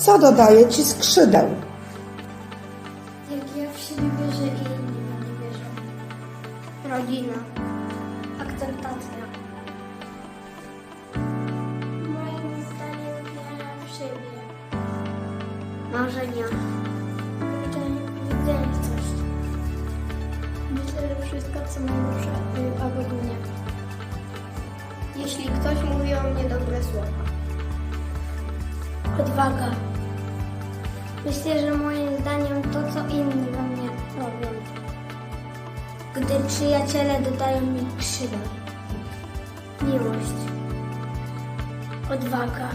Co dodaje ci skrzydeł? Jak ja w siebie wierzę i inni we mnie wierzą. Rodzina. Akceptacja. Moim zdaniem wiara w siebie. Marzenia. Widzenie coś. Myślę, że wszystko co najlepsze y, obok mnie. Jeśli ktoś mówi o mnie dobre słowa. Odwaga. Myślę, że moim zdaniem to, co inni we mnie robią. Gdy przyjaciele dodają mi krzydeł. Miłość. Odwaga.